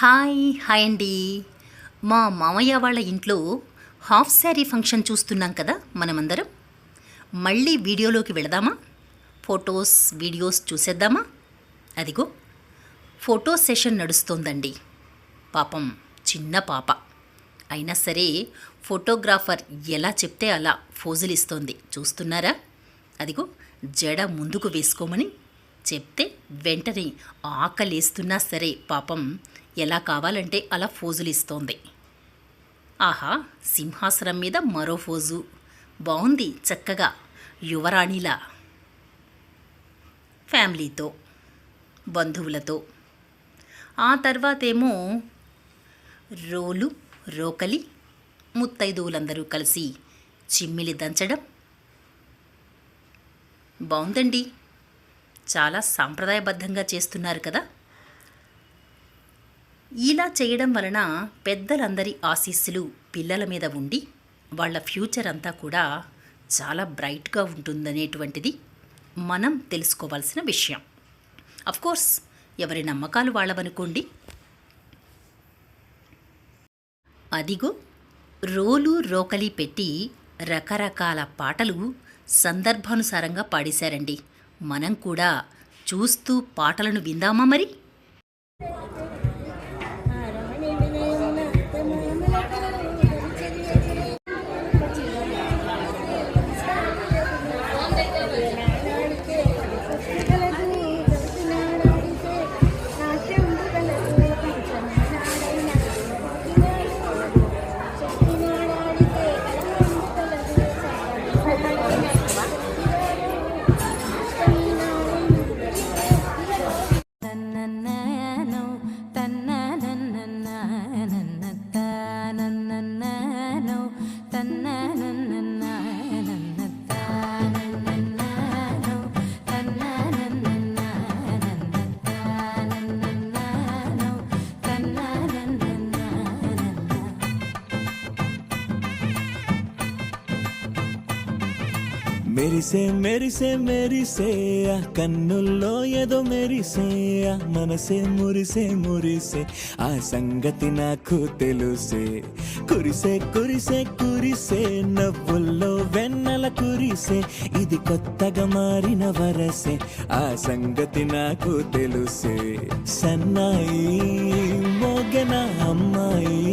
Hi hi అండి. మా మామయ్య వాళ్ళ ఇంట్లో హాఫ్ శారీ ఫంక్షన్ చూస్తున్నాం కదా మనమందరం. మళ్ళీ వీడియోలోకి వెళదామా? ఫొటోస్ వీడియోస్ చూసేద్దామా? అదిగో ఫోటో సెషన్ నడుస్తోందండి. పాపం చిన్న పాప. అయినా సరే ఫోటోగ్రాఫర్ ఎలా చెప్తే అలా ఫోజులు ఇస్తోంది. చూస్తున్నారా? అదిగో జడ ముందుకు వేసుకోమని చెప్తే వెంటనే ఆకలేస్తున్నా సరే పాపం ఎలా కావాలంటే అలా ఫోజులు ఇస్తోంది. ఆహా సింహాసనం మీద మరో ఫోజు. బాగుంది చక్కగా. యువరాణిలా. ఫ్యామిలీతో బంధువులతో. ఆ తర్వాతేమో రోలు రోకలి ముత్తైదువులందరూ కలిసి చిమ్మిలి దంచడం. బాగుందండి చాలా సాంప్రదాయబద్ధంగా చేస్తున్నారు కదా. ఇలా చేయడం వలన పెద్దలందరి ఆశీస్సులు పిల్లల మీద ఉండి వాళ్ళ ఫ్యూచర్ అంతా కూడా చాలా బ్రైట్గా ఉంటుందనేటువంటిది మనం తెలుసుకోవాల్సిన విషయం. కోర్స్ ఎవరి నమ్మకాలు వాళ్ళవనుకోండి. అదిగో రోలు రోకలి పెట్టి రకరకాల పాటలు సందర్భానుసారంగా పాడేశారండి. మనం కూడా చూస్తూ పాటలను విందామా మరి? మెరిసే మెరిసే మెరిసే ఆ కన్నుల్లో ఏదో మెరిసే ఆ మనసే మురిసే మురిసే ఆ సంగతి నాకు తెలుసే. కురిసే కురిసే కురిసే నవ్వుల్లో వెన్నెల కురిసే ఇది కొత్తగా మారిన వరసే ఆ సంగతి నాకు తెలుసే. సన్నాయి మోగన అమ్మాయి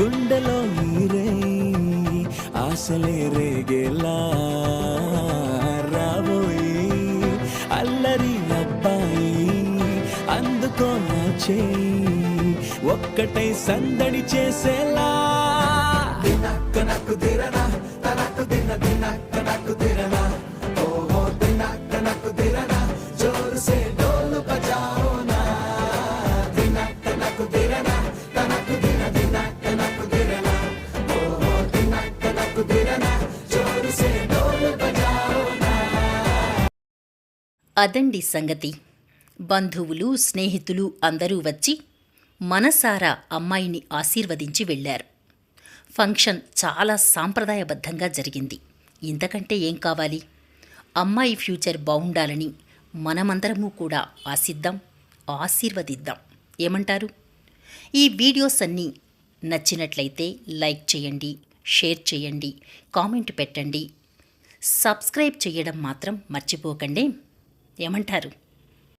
గుండెలో ఆశలే రేగేలా రాబోయి అల్లరి అబ్బాయి అందుకో నా చేయి ఒక్కటై సందడి చేసేలా. నాకు నక్కు దిరనా అదండి సంగతి. బంధువులు స్నేహితులు అందరూ వచ్చి మనసారా అమ్మాయిని ఆశీర్వదించి వెళ్ళారు. ఫంక్షన్ చాలా సాంప్రదాయబద్ధంగా జరిగింది. ఇంతకంటే ఏం కావాలి? అమ్మాయి ఫ్యూచర్ బాగుండాలని మనమందరము కూడా ఆశిద్దాం ఆశీర్వదిద్దాం. ఏమంటారు? ఈ వీడియోస్ అన్నీ నచ్చినట్లయితే లైక్ చేయండి షేర్ చేయండి కామెంట్ పెట్టండి. సబ్స్క్రైబ్ చేయడం మాత్రం మర్చిపోకండి. ఏమంటారు?